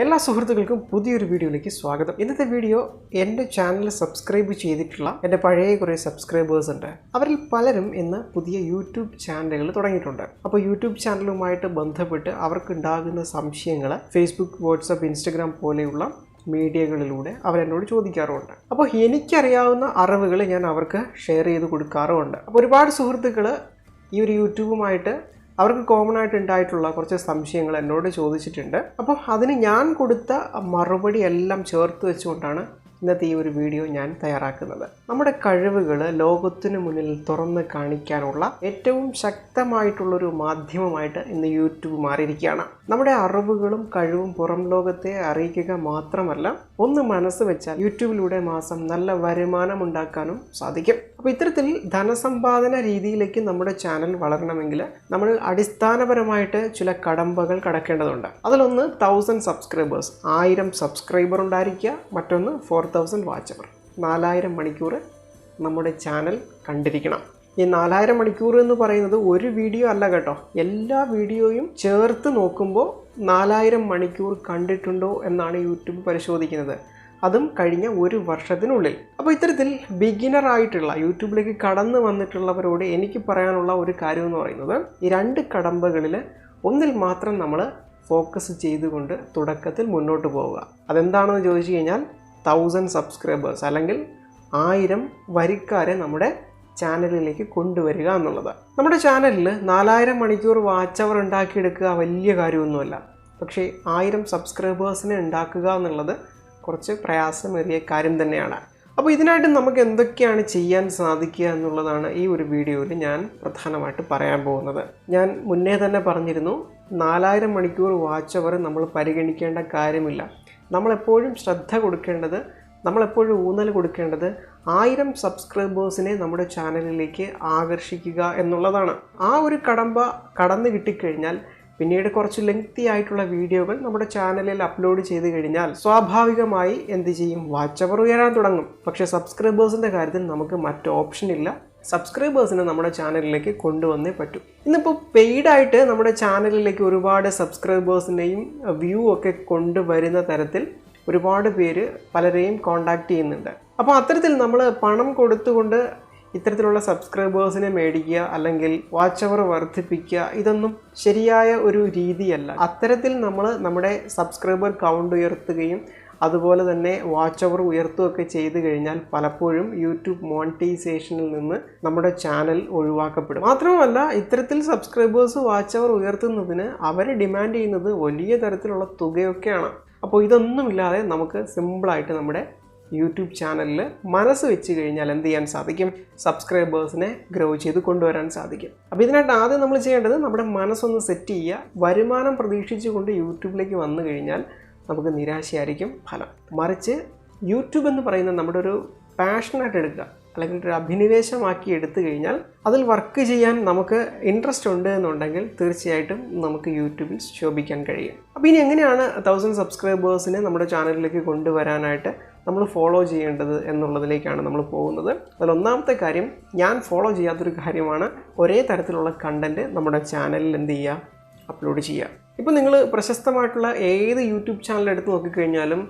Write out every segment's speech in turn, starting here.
എല്ലാ സുഹൃത്തുക്കൾക്കും പുതിയൊരു വീഡിയോയിലേക്ക് സ്വാഗതം. ഇന്നത്തെ വീഡിയോ എന്റെ ചാനൽ സബ്സ്ക്രൈബ് ചെയ്തിട്ടുള്ള എന്റെ പഴയ കുറേ സബ്സ്ക്രൈബേഴ്സ് ഉണ്ട്. അവരിൽ പലരും ഇന്ന് പുതിയ യൂട്യൂബ് ചാനലുകൾ തുടങ്ങിയിട്ടുണ്ട്. അപ്പോൾ യൂട്യൂബ് ചാനലുമായിട്ട് ബന്ധപ്പെട്ട് അവർക്കുണ്ടാകുന്ന സംശയങ്ങൾ ഫേസ്ബുക്ക് വാട്സപ്പ് ഇൻസ്റ്റഗ്രാം പോലെയുള്ള മീഡിയകളിലൂടെ അവരെന്നോട് ചോദിക്കാറുമുണ്ട്. അപ്പോൾ എനിക്കറിയാവുന്ന അറിവുകൾ ഞാൻ അവർക്ക് ഷെയർ ചെയ്ത് കൊടുക്കാറുമുണ്ട്. അപ്പോൾ ഒരുപാട് സുഹൃത്തുക്കൾ ഈ ഒരു യൂട്യൂബുമായിട്ട് അവർക്ക് കോമൺ ആയിട്ട് ഉണ്ടായിട്ടുള്ള കുറച്ച് സംശയങ്ങൾ എന്നോട് ചോദിച്ചിട്ടുണ്ട്. അപ്പോൾ അതിന് ഞാൻ കൊടുത്ത മറുപടി എല്ലാം ചേർത്ത് വെച്ചുകൊണ്ടാണ് ഇന്നത്തെ ഈ ഒരു വീഡിയോ ഞാൻ തയ്യാറാക്കുന്നത്. നമ്മുടെ കഴിവുകൾ ലോകത്തിനു മുന്നിൽ തുറന്ന് കാണിക്കാനുള്ള ഏറ്റവും ശക്തമായിട്ടുള്ളൊരു മാധ്യമമായിട്ട് ഇന്ന് യൂട്യൂബ് മാറിയിരിക്കുകയാണ്. നമ്മുടെ അറിവുകളും കഴിവും പുറം ലോകത്തെ അറിയിക്കുക മാത്രമല്ല ഒന്ന് മനസ്സ് വെച്ചാൽ യൂട്യൂബിലൂടെ മാസം നല്ല വരുമാനം ഉണ്ടാക്കാനും സാധിക്കും. അപ്പോൾ ഇത്തരത്തിൽ ധനസമ്പാദന രീതിയിലേക്ക് നമ്മുടെ ചാനൽ വളരണമെങ്കിൽ നമ്മൾ അടിസ്ഥാനപരമായിട്ട് ചില കടമ്പകൾ കടക്കേണ്ടതുണ്ട്. അതിലൊന്ന് തൗസൻഡ് സബ്സ്ക്രൈബേഴ്സ് ആയിരം സബ്സ്ക്രൈബർ ഉണ്ടായിരിക്കുക മറ്റൊന്ന് ഫോർ തൗസൻഡ് വാച്ച് അവർ നാലായിരം മണിക്കൂർ നമ്മുടെ ചാനൽ കണ്ടിരിക്കണം. ഈ നാലായിരം മണിക്കൂർ എന്ന് പറയുന്നത് ഒരു വീഡിയോ അല്ല കേട്ടോ. എല്ലാ വീഡിയോയും ചേർത്ത് നോക്കുമ്പോൾ നാലായിരം മണിക്കൂർ കണ്ടിട്ടുണ്ടോ എന്നാണ് യൂട്യൂബ് പരിശോധിക്കുന്നത്. അതും കഴിഞ്ഞ ഒരു വർഷത്തിനുള്ളിൽ. അപ്പോൾ ഇത്തരത്തിൽ ബിഗിനർ ആയിട്ടുള്ള യൂട്യൂബിലേക്ക് കടന്നു വന്നിട്ടുള്ളവരോട് എനിക്ക് പറയാനുള്ള ഒരു കാര്യം എന്ന് പറയുന്നത് ഈ രണ്ട് കടമ്പകളിൽ ഒന്നിൽ മാത്രം നമ്മൾ ഫോക്കസ് ചെയ്തുകൊണ്ട് തുടക്കത്തിൽ മുന്നോട്ട് പോവുക. അതെന്താണെന്ന് ചോദിച്ചു കഴിഞ്ഞാൽ തൗസൻഡ് സബ്സ്ക്രൈബേഴ്സ് അല്ലെങ്കിൽ ആയിരം വരിക്കാരെ നമ്മുടെ ചാനലിലേക്ക് കൊണ്ടുവരിക എന്നുള്ളത്. നമ്മുടെ ചാനലിൽ നാലായിരം മണിക്കൂർ വാച്ച് അവർ ഉണ്ടാക്കിയെടുക്കുക വലിയ കാര്യമൊന്നുമല്ല. പക്ഷേ ആയിരം സബ്സ്ക്രൈബേഴ്സിനെ ഉണ്ടാക്കുക എന്നുള്ളത് കുറച്ച് പ്രയാസമേറിയ കാര്യം തന്നെയാണ്. അപ്പോൾ ഇതിനായിട്ട് നമുക്ക് എന്തൊക്കെയാണ് ചെയ്യാൻ സാധിക്കുക എന്നുള്ളതാണ് ഈ ഒരു വീഡിയോയിൽ ഞാൻ പ്രധാനമായിട്ട് പറയാൻ പോകുന്നത്. ഞാൻ മുന്നേ തന്നെ പറഞ്ഞിരുന്നു നാലായിരം മണിക്കൂർ വാച്ച് അവർ നമ്മൾ പരിഗണിക്കേണ്ട കാര്യമില്ല. നമ്മളെപ്പോഴും ശ്രദ്ധ കൊടുക്കേണ്ടത് നമ്മളെപ്പോഴും ഊന്നൽ കൊടുക്കേണ്ടത് ആയിരം സബ്സ്ക്രൈബേഴ്സിനെ നമ്മുടെ ചാനലിലേക്ക് ആകർഷിക്കുക എന്നുള്ളതാണ്. ആ ഒരു കടമ്പ കടന്നു കിട്ടിക്കഴിഞ്ഞാൽ പിന്നീട് കുറച്ച് ലെങ്തി ആയിട്ടുള്ള വീഡിയോകൾ നമ്മുടെ ചാനലിൽ അപ്ലോഡ് ചെയ്ത് കഴിഞ്ഞാൽ സ്വാഭാവികമായി എന്ത് ചെയ്യും? വാച്ച് അവർ ഉയരാൻ തുടങ്ങും. പക്ഷേ സബ്സ്ക്രൈബേഴ്സിന്റെ കാര്യത്തിൽ നമുക്ക് മറ്റ് ഓപ്ഷൻ ഇല്ല. സബ്സ്ക്രൈബേഴ്സിനെ നമ്മുടെ ചാനലിലേക്ക് കൊണ്ടുവന്നേ പറ്റും. ഇന്നിപ്പോൾ പെയ്ഡായിട്ട് നമ്മുടെ ചാനലിലേക്ക് ഒരുപാട് സബ്സ്ക്രൈബേഴ്സിന്റെയും വ്യൂ ഒക്കെ കൊണ്ടുവരുന്ന തരത്തിൽ ഒരുപാട് പേര് പലരെയും കോണ്ടാക്ട് ചെയ്യുന്നുണ്ട്. അപ്പോൾ അത്തരത്തിൽ നമ്മൾ പണം കൊടുത്തുകൊണ്ട് ഇത്തരത്തിലുള്ള സബ്സ്ക്രൈബേഴ്സിനെ മേടിക്കുക അല്ലെങ്കിൽ വാച്ച് അവർ വർദ്ധിപ്പിക്കുക ഇതൊന്നും ശരിയായ ഒരു രീതിയല്ല. അത്തരത്തിൽ നമ്മൾ നമ്മുടെ സബ്സ്ക്രൈബർ കൗണ്ട് ഉയർത്തുകയും അതുപോലെ തന്നെ വാച്ച് അവർ ഉയർത്തുകയൊക്കെ ചെയ്തു കഴിഞ്ഞാൽ പലപ്പോഴും യൂട്യൂബ് മോണിറ്റൈസേഷനിൽ നിന്ന് നമ്മുടെ ചാനൽ ഒഴിവാക്കപ്പെടും. മാത്രമല്ല ഇത്തരത്തിൽ സബ്സ്ക്രൈബേഴ്സ് വാച്ച് അവർ ഉയർത്തുന്നതിന് അവർ ഡിമാൻഡ് ചെയ്യുന്നത് വലിയ തരത്തിലുള്ള തുകയൊക്കെയാണ്. അപ്പോൾ ഇതൊന്നുമില്ലാതെ നമുക്ക് സിമ്പിളായിട്ട് നമ്മുടെ യൂട്യൂബ് ചാനലിൽ മനസ്സ് വെച്ച് കഴിഞ്ഞാൽ എന്ത് ചെയ്യാൻ സാധിക്കും? സബ്സ്ക്രൈബേഴ്സിനെ ഗ്രോ ചെയ്ത് കൊണ്ടുവരാൻ സാധിക്കും. അപ്പോൾ ഇതിനായിട്ട് ആദ്യം നമ്മൾ ചെയ്യേണ്ടത് നമ്മുടെ മനസ്സൊന്ന് സെറ്റ് ചെയ്യുക. വരുമാനം പ്രതീക്ഷിച്ചുകൊണ്ട് യൂട്യൂബിലേക്ക് വന്നു കഴിഞ്ഞാൽ നമുക്ക് നിരാശയായിരിക്കും ഫലം. മറിച്ച് യൂട്യൂബ് എന്ന് പറയുന്നത് നമ്മുടെ ഒരു പാഷനായിട്ട് എടുക്കുക. അല്ലെങ്കിൽ ഒരു അഭിനിവേശമാക്കി എടുത്തു കഴിഞ്ഞാൽ അതിൽ വർക്ക് ചെയ്യാൻ നമുക്ക് ഇൻട്രസ്റ്റ് ഉണ്ട് എന്നുണ്ടെങ്കിൽ തീർച്ചയായിട്ടും നമുക്ക് യൂട്യൂബിൽ ശോഭിക്കാൻ കഴിയും. അപ്പോൾ ഇനി എങ്ങനെയാണ് തൗസൻഡ് സബ്സ്ക്രൈബേഴ്സിനെ നമ്മുടെ ചാനലിലേക്ക് കൊണ്ടുവരാനായിട്ട് നമ്മൾ ഫോളോ ചെയ്യേണ്ടത് എന്നുള്ളതിലേക്കാണ് നമ്മൾ പോകുന്നത്. അതിൽ ഒന്നാമത്തെ കാര്യം ഞാൻ ഫോളോ ചെയ്യാത്തൊരു കാര്യമാണ് ഒരേ തരത്തിലുള്ള കണ്ടന്റ് നമ്മുടെ ചാനലിൽ എന്ത് ചെയ്യുക? അപ്ലോഡ് ചെയ്യുക. ഇപ്പോൾ നിങ്ങൾ പ്രശസ്തമായിട്ടുള്ള ഏത് യൂട്യൂബ് ചാനൽ എടുത്ത് നോക്കിക്കഴിഞ്ഞാലും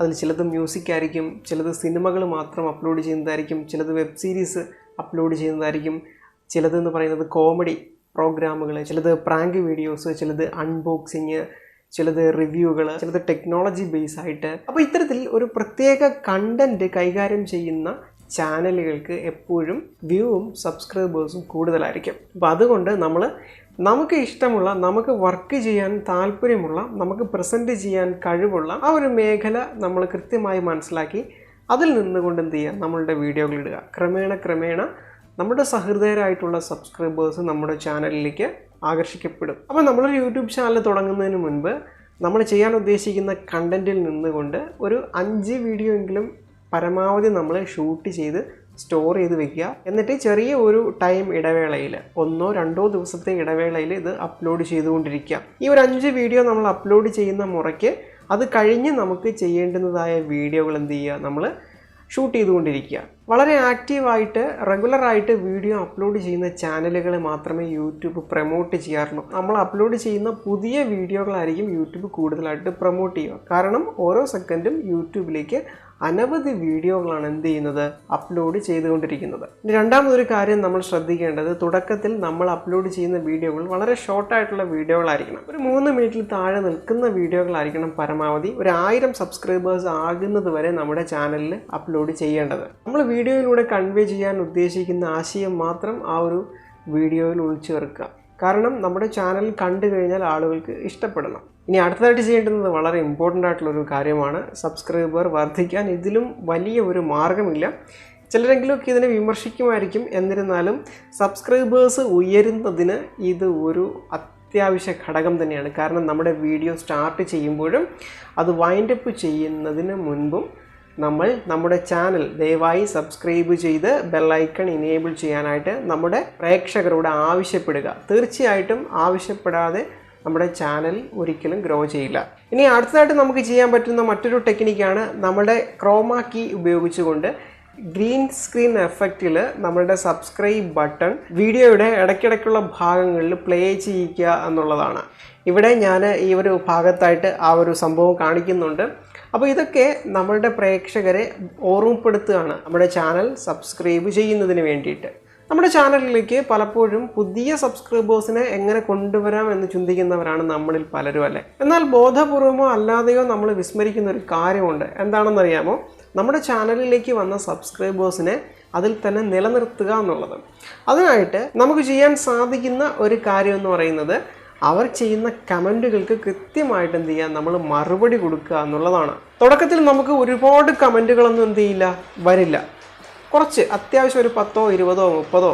അതിൽ ചിലത് മ്യൂസിക് ആയിരിക്കും ചിലത് സിനിമകൾ മാത്രം അപ്ലോഡ് ചെയ്യുന്നതായിരിക്കും ചിലത് വെബ് സീരീസ് അപ്ലോഡ് ചെയ്യുന്നതായിരിക്കും ചിലതെന്ന് പറയുന്നത് കോമഡി പ്രോഗ്രാമുകൾ ചിലത് പ്രാങ്ക് വീഡിയോസ് ചിലത് അൺബോക്സിങ് ചിലത് റിവ്യൂകൾ ചിലത് ടെക്നോളജി ബേസ് ആയിട്ട്. അപ്പോൾ ഇത്തരത്തിൽ ഒരു പ്രത്യേക കണ്ടന്റ് കൈകാര്യം ചെയ്യുന്ന ചാനലുകൾക്ക് എപ്പോഴും വ്യൂവും സബ്സ്ക്രൈബേഴ്സും കൂടുതലായിരിക്കും. അപ്പോൾ അതുകൊണ്ട് നമ്മൾ നമുക്ക് ഇഷ്ടമുള്ള നമുക്ക് വർക്ക് ചെയ്യാൻ താല്പര്യമുള്ള നമുക്ക് പ്രസന്റ് ചെയ്യാൻ കഴിവുള്ള ആ ഒരു മേഖല നമ്മൾ കൃത്യമായി മനസ്സിലാക്കി അതിൽ നിന്നുകൊണ്ട് എന്ത് ചെയ്യുക നമ്മളുടെ വീഡിയോകൾ ഇടുക. ക്രമേണ ക്രമേണ നമ്മുടെ സഹൃദയരായിട്ടുള്ള സബ്സ്ക്രൈബേഴ്സ് നമ്മുടെ ചാനലിലേക്ക് ആകർഷിക്കപ്പെടും. അപ്പോൾ നമ്മളൊരു യൂട്യൂബ് ചാനൽ തുടങ്ങുന്നതിന് മുൻപ് നമ്മൾ ചെയ്യാൻ ഉദ്ദേശിക്കുന്ന കണ്ടന്റിൽ നിന്നുകൊണ്ട് ഒരു അഞ്ച് വീഡിയോ എങ്കിലും പരമാവധി നമ്മൾ ഷൂട്ട് ചെയ്ത് സ്റ്റോർ ചെയ്ത് വെക്കുക. എന്നിട്ട് ചെറിയ ഒരു ടൈം ഇടവേളയിൽ ഒന്നോ രണ്ടോ ദിവസത്തെ ഇടവേളയിൽ ഇത് അപ്ലോഡ് ചെയ്തുകൊണ്ടിരിക്കുക. ഈ ഒരു അഞ്ച് വീഡിയോ നമ്മൾ അപ്ലോഡ് ചെയ്യുന്ന മുറയ്ക്ക് അത് കഴിഞ്ഞ് നമുക്ക് ചെയ്യേണ്ടുന്നതായ വീഡിയോകൾ എന്ത് ചെയ്യുക? നമ്മൾ ഷൂട്ട് ചെയ്തുകൊണ്ടിരിക്കുക. വളരെ ആക്റ്റീവായിട്ട് റെഗുലറായിട്ട് വീഡിയോ അപ്ലോഡ് ചെയ്യുന്ന ചാനലുകൾ മാത്രമേ യൂട്യൂബ് പ്രൊമോട്ട് ചെയ്യാറുള്ളൂ. നമ്മൾ അപ്ലോഡ് ചെയ്യുന്ന പുതിയ വീഡിയോകളായിരിക്കും യൂട്യൂബ് കൂടുതലായിട്ട് പ്രൊമോട്ട് ചെയ്യുക. കാരണം ഓരോ സെക്കൻഡും യൂട്യൂബിലേക്ക് അനവധി വീഡിയോകളാണ് എന്ത് ചെയ്യുന്നത്? അപ്ലോഡ് ചെയ്തുകൊണ്ടിരിക്കുന്നത്. രണ്ടാമതൊരു കാര്യം നമ്മൾ ശ്രദ്ധിക്കേണ്ടത് തുടക്കത്തിൽ നമ്മൾ അപ്ലോഡ് ചെയ്യുന്ന വീഡിയോകൾ വളരെ ഷോർട്ടായിട്ടുള്ള വീഡിയോകളായിരിക്കണം. ഒരു മൂന്ന് മിനിറ്റിൽ താഴെ നിൽക്കുന്ന വീഡിയോകളായിരിക്കണം പരമാവധി. ഒരു ആയിരം സബ്സ്ക്രൈബേഴ്സ് ആകുന്നത് വരെ നമ്മുടെ ചാനലിൽ അപ്ലോഡ് ചെയ്യേണ്ടത്. നമ്മൾ വീഡിയോയിലൂടെ കൺവേ ചെയ്യാൻ ഉദ്ദേശിക്കുന്ന ആശയം മാത്രം ആ ഒരു വീഡിയോയിൽ ഉൾച്ചേർക്കുക കാരണം നമ്മുടെ ചാനൽ കണ്ടു കഴിഞ്ഞാൽ ആളുകൾക്ക് ഇഷ്ടപ്പെടണം. ഇനി അടുത്തതായിട്ട് ചെയ്യേണ്ടുന്നത് വളരെ ഇമ്പോർട്ടന്റ് ആയിട്ടുള്ളൊരു കാര്യമാണ്. സബ്സ്ക്രൈബർ വർദ്ധിക്കാൻ ഇതിലും വലിയ ഒരു മാർഗമില്ല. ചിലരെങ്കിലുമൊക്കെ ഇതിനെ വിമർശിക്കുമായിരിക്കും. എന്നിരുന്നാലും സബ്സ്ക്രൈബേഴ്സ് ഉയരുന്നതിന് ഇത് ഒരു അത്യാവശ്യ ഘടകം തന്നെയാണ്. കാരണം നമ്മുടെ വീഡിയോ സ്റ്റാർട്ട് ചെയ്യുമ്പോഴും അത് വൈൻഡപ്പ് ചെയ്യുന്നതിന് മുൻപും നമ്മൾ നമ്മുടെ ചാനൽ ദയവായി സബ്സ്ക്രൈബ് ചെയ്ത് ബെല്ലൈക്കൺ ഇനേബിൾ ചെയ്യാനായിട്ട് നമ്മുടെ പ്രേക്ഷകരോട് ആവശ്യപ്പെടുക. തീർച്ചയായിട്ടും ആവശ്യപ്പെടാതെ നമ്മുടെ ചാനൽ ഒരിക്കലും ഗ്രോ ചെയ്യില്ല. ഇനി അടുത്തതായിട്ട് നമുക്ക് ചെയ്യാൻ പറ്റുന്ന മറ്റൊരു ടെക്നിക്കാണ് നമ്മുടെ ക്രോമാ കീ ഉപയോഗിച്ചുകൊണ്ട് ഗ്രീൻ സ്ക്രീൻ എഫക്റ്റിൽ നമ്മളുടെ സബ്സ്ക്രൈബ് ബട്ടൺ വീഡിയോയുടെ ഇടയ്ക്കിടയ്ക്കുള്ള ഭാഗങ്ങളിൽ പ്ലേ ചെയ്യിക്കുക എന്നുള്ളതാണ്. ഇവിടെ ഞാൻ ഈ ഒരു ഭാഗത്തായിട്ട് ആ ഒരു സംഭവം കാണിക്കുന്നുണ്ട്. അപ്പോൾ ഇതൊക്കെ നമ്മളുടെ പ്രേക്ഷകരെ ഓർമ്മപ്പെടുത്തുകയാണ്. നമ്മുടെ ചാനൽ സബ്സ്ക്രൈബ് ചെയ്യുന്നതിന് വേണ്ടിയിട്ട്. നമ്മുടെ ചാനലിലേക്ക് പലപ്പോഴും പുതിയ സബ്സ്ക്രൈബേഴ്സിനെ എങ്ങനെ കൊണ്ടുവരാം എന്ന് ചിന്തിക്കുന്നവരാണ് നമ്മളിൽ പലരും അല്ലേ? എന്നാൽ ബോധപൂർവമോ അല്ലാതെയോ നമ്മൾ വിസ്മരിക്കുന്ന ഒരു കാര്യമുണ്ട്. എന്താണെന്നറിയാമോ? നമ്മുടെ ചാനലിലേക്ക് വന്ന സബ്സ്ക്രൈബേഴ്സിനെ അതിൽ തന്നെ നിലനിർത്തുക എന്നുള്ളത്. അതിനായിട്ട് നമുക്ക് ചെയ്യാൻ സാധിക്കുന്ന ഒരു കാര്യം എന്ന് പറയുന്നത് അവർ ചെയ്യുന്ന കമന്റുകൾക്ക് കൃത്യമായിട്ട് എന്ത് ചെയ്യുക നമ്മൾ മറുപടി കൊടുക്കുക എന്നുള്ളതാണ്. തുടക്കത്തിൽ നമുക്ക് ഒരുപാട് കമന്റുകളൊന്നും എന്ത് ചെയ്യില്ല? വരില്ല. കുറച്ച് അത്യാവശ്യം ഒരു പത്തോ ഇരുപതോ മുപ്പതോ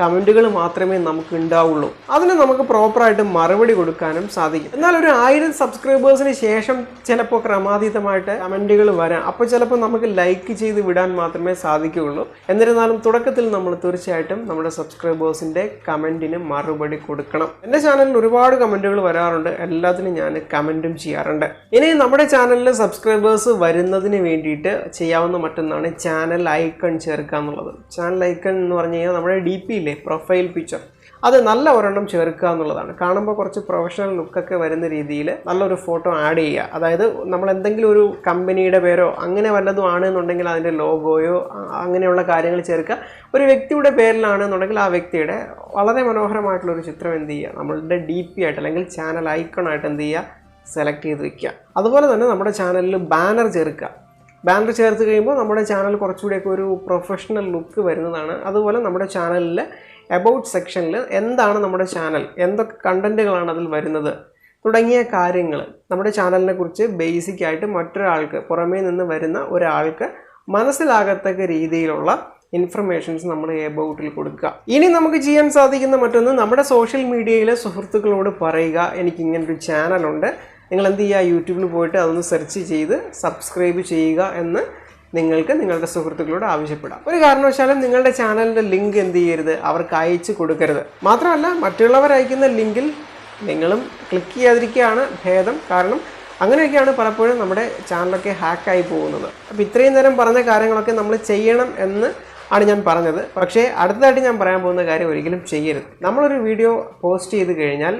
കമന്റുകൾ മാത്രമേ നമുക്ക് ഉണ്ടാവുള്ളൂ അതിന് നമുക്ക് പ്രോപ്പറായിട്ട് മറുപടി കൊടുക്കാനും സാധിക്കും. എന്നാൽ ഒരു ആയിരം സബ്സ്ക്രൈബേഴ്സിന് ശേഷം ചിലപ്പോൾ ക്രമാതീതമായിട്ട് കമന്റുകൾ വരാം. അപ്പോൾ ചിലപ്പോൾ നമുക്ക് ലൈക്ക് ചെയ്ത് വിടാൻ മാത്രമേ സാധിക്കുകയുള്ളൂ. എന്നിരുന്നാലും തുടക്കത്തിൽ നമ്മൾ തീർച്ചയായിട്ടും നമ്മുടെ സബ്സ്ക്രൈബേഴ്സിന്റെ കമന്റിന് മറുപടി കൊടുക്കണം. എന്റെ ചാനലിൽ ഒരുപാട് കമന്റുകൾ വരാറുണ്ട്. എല്ലാത്തിനും ഞാൻ കമന്റും ചെയ്യാറുണ്ട്. ഇനി നമ്മുടെ ചാനലിൽ സബ്സ്ക്രൈബേഴ്സ് വരുന്നതിന് വേണ്ടിയിട്ട് ചെയ്യാവുന്ന മറ്റൊന്നാണ് ചാനൽ ഐക്കൺ ചേർക്കുക എന്നുള്ളത് ചാനൽ ഐക്കൺ എന്ന് പറഞ്ഞു കഴിഞ്ഞാൽ നമ്മുടെ ഡി പി ഇല്ലേ? പ്രൊഫൈൽ പിക്ചർ അത് നല്ല ഒരെണ്ണം ചേർക്കുക എന്നുള്ളതാണ്. കാണുമ്പോൾ കുറച്ച് പ്രൊഫഷണൽ ലുക്കൊക്കെ വരുന്ന രീതിയിൽ നല്ലൊരു ഫോട്ടോ ആഡ് ചെയ്യുക. അതായത് നമ്മൾ എന്തെങ്കിലും ഒരു കമ്പനിയുടെ പേരോ അങ്ങനെ വല്ലതും ആണെന്നുണ്ടെങ്കിൽ അതിന്റെ ലോഗോയോ അങ്ങനെയുള്ള കാര്യങ്ങൾ ചേർക്കുക. ഒരു വ്യക്തിയുടെ പേരിലാണെന്നുണ്ടെങ്കിൽ ആ വ്യക്തിയുടെ വളരെ മനോഹരമായിട്ടുള്ളൊരു ചിത്രം എന്ത് ചെയ്യുക? നമ്മളുടെ ഡി പി ആയിട്ട് അല്ലെങ്കിൽ ചാനൽ ഐക്കണായിട്ട് എന്ത് ചെയ്യുക? സെലക്ട് ചെയ്ത് വയ്ക്കുക അതുപോലെ തന്നെ നമ്മുടെ ചാനലിൽ ബാനർ ചേർക്കുക. ബാനർ ചേർത്ത് കഴിയുമ്പോൾ നമ്മുടെ ചാനൽ കുറച്ചുകൂടിയൊക്കെ ഒരു പ്രൊഫഷണൽ ലുക്ക് വരുന്നതാണ്. അതുപോലെ നമ്മുടെ ചാനലിൽ എബൌട്ട് സെക്ഷനിൽ എന്താണ് നമ്മുടെ ചാനൽ എന്തൊക്കെ കണ്ടന്റുകളാണ് അതിൽ വരുന്നത് തുടങ്ങിയ കാര്യങ്ങൾ നമ്മുടെ ചാനലിനെ കുറിച്ച് ബേസിക് ആയിട്ട് മറ്റൊരാൾക്ക് പുറമേ നിന്ന് വരുന്ന ഒരാൾക്ക് മനസ്സിലാകത്തക്ക രീതിയിലുള്ള ഇൻഫർമേഷൻസ് നമ്മൾ എബൌട്ടിൽ കൊടുക്കുക. ഇനി നമുക്ക് ചെയ്യാൻ സാധിക്കുന്ന മറ്റൊന്ന് നമ്മുടെ സോഷ്യൽ മീഡിയയിലെ സുഹൃത്തുക്കളോട് പറയുക. എനിക്ക് ഇങ്ങനൊരു ചാനലുണ്ട് നിങ്ങൾ എന്ത് ചെയ്യുക യൂട്യൂബിൽ പോയിട്ട് അതൊന്ന് സെർച്ച് ചെയ്ത് സബ്സ്ക്രൈബ് ചെയ്യുക എന്ന് നിങ്ങൾക്ക് നിങ്ങളുടെ സുഹൃത്തുക്കളോട് ആവശ്യപ്പെടാം. ഒരു കാരണവശാലും നിങ്ങളുടെ ചാനലിന്റെ ലിങ്ക് എന്ത് ചെയ്യരുത്? അവർക്ക് അയച്ചു കൊടുക്കരുത്. മാത്രമല്ല മറ്റുള്ളവർ അയക്കുന്ന ലിങ്കിൽ നിങ്ങളും ക്ലിക്ക് ചെയ്യാതിരിക്കുകയാണ് ഭേദം. കാരണം അങ്ങനെയൊക്കെയാണ് പലപ്പോഴും നമ്മുടെ ചാനലൊക്കെ ഹാക്കായി പോകുന്നത്. അപ്പോൾ ഇത്രയും നേരം പറഞ്ഞ കാര്യങ്ങളൊക്കെ നമ്മൾ ചെയ്യണം എന്ന് ആണ് ഞാൻ പറഞ്ഞത്. പക്ഷേ അടുത്തതായിട്ട് ഞാൻ പറയാൻ പോകുന്ന കാര്യം ഒരിക്കലും ചെയ്യരുത്. നമ്മളൊരു വീഡിയോ പോസ്റ്റ് ചെയ്ത് കഴിഞ്ഞാൽ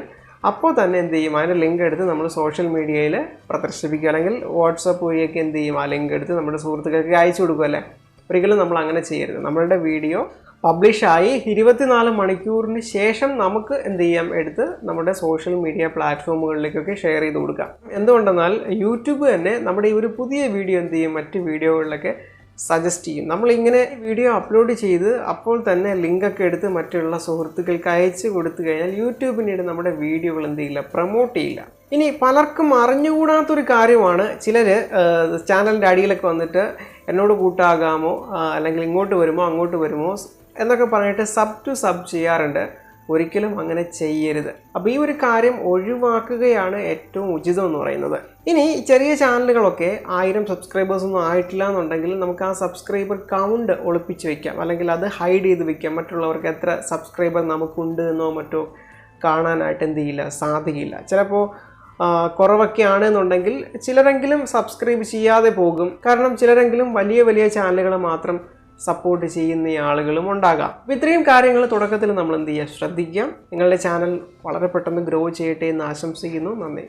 അപ്പോൾ തന്നെ എന്ത് ചെയ്യും? അതിന്റെ ലിങ്ക് എടുത്ത് നമ്മൾ സോഷ്യൽ മീഡിയയിൽ പ്രദർശിപ്പിക്കുക. അല്ലെങ്കിൽ വാട്സപ്പ് വഴിയൊക്കെ എന്ത് ചെയ്യും? ആ ലിങ്ക് എടുത്ത് നമ്മുടെ സുഹൃത്തുക്കൾക്ക് അയച്ചു കൊടുക്കുക അല്ലേ? ഒരിക്കലും നമ്മൾ അങ്ങനെ ചെയ്യരുത്. നമ്മളുടെ വീഡിയോ പബ്ലിഷായി ഇരുപത്തിനാല് മണിക്കൂറിന് ശേഷം നമുക്ക് എന്ത് ചെയ്യാം? എടുത്ത് നമ്മുടെ സോഷ്യൽ മീഡിയ പ്ലാറ്റ്ഫോമുകളിലേക്കൊക്കെ ഷെയർ ചെയ്ത് കൊടുക്കാം. എന്തുകൊണ്ടെന്നാൽ യൂട്യൂബ് തന്നെ നമ്മുടെ ഈ ഒരു പുതിയ വീഡിയോ എന്ത് ചെയ്യും? മറ്റ് വീഡിയോകളിലൊക്കെ സജസ്റ്റ് ചെയ്യും. നമ്മളിങ്ങനെ വീഡിയോ അപ്ലോഡ് ചെയ്ത് അപ്പോൾ തന്നെ ലിങ്കൊക്കെ എടുത്ത് മറ്റുള്ള സുഹൃത്തുക്കൾക്ക് അയച്ചു കൊടുത്തു കഴിഞ്ഞാൽ യൂട്യൂബ് നമ്മുടെ വീഡിയോകൾ എന്ത് ചെയ്യില്ല പ്രൊമോട്ട് ചെയ്യില്ല. ഇനി പലർക്കും അറിഞ്ഞുകൂടാത്തൊരു കാര്യമാണ്. ചിലർ ചാനലിന്റെ അടിയിലൊക്കെ വന്നിട്ട് എന്നോട് കൂട്ടാകാമോ അല്ലെങ്കിൽ ഇങ്ങോട്ട് വരുമോ അങ്ങോട്ട് വരുമോ എന്നൊക്കെ പറഞ്ഞിട്ട് സബ് ടു സബ് ചെയ്യാറുണ്ട്. ഒരിക്കലും അങ്ങനെ ചെയ്യരുത്. അപ്പോൾ ഈ ഒരു കാര്യം ഒഴിവാക്കുകയാണ് ഏറ്റവും ഉചിതം എന്ന് പറയുന്നത്. ഇനി ചെറിയ ചാനലുകളൊക്കെ ആയിരം സബ്സ്ക്രൈബേഴ്സ് ഒന്നും ആയിട്ടില്ല എന്നുണ്ടെങ്കിൽ നമുക്ക് ആ സബ്സ്ക്രൈബർ കൗണ്ട് ഒളിപ്പിച്ച് വെക്കാം. അല്ലെങ്കിൽ അത് ഹൈഡ് ചെയ്ത് വെക്കാം. മറ്റുള്ളവർക്ക് എത്ര സബ്സ്ക്രൈബർ നമുക്കുണ്ട് എന്നോ മറ്റോ കാണാനായിട്ട് എന്ത് ചെയ്യില്ല സാധിക്കില്ല. ചിലപ്പോൾ കുറവൊക്കെ ആണെന്നുണ്ടെങ്കിൽ ചിലരെങ്കിലും സബ്സ്ക്രൈബ് ചെയ്യാതെ പോകും. കാരണം ചിലരെങ്കിലും വലിയ വലിയ ചാനലുകൾ മാത്രം സപ്പോർട്ട് ചെയ്യുന്ന ആളുകളും ഉണ്ടാകാം. അപ്പോൾ ഇത്രയും കാര്യങ്ങൾ തുടക്കത്തിൽ നമ്മൾ എന്ത് ചെയ്യുക ശ്രദ്ധിക്കാം. നിങ്ങളുടെ ചാനൽ വളരെ പെട്ടെന്ന് ഗ്രോ ചെയ്യട്ടെ എന്ന് ആശംസിക്കുന്നു. നന്ദി.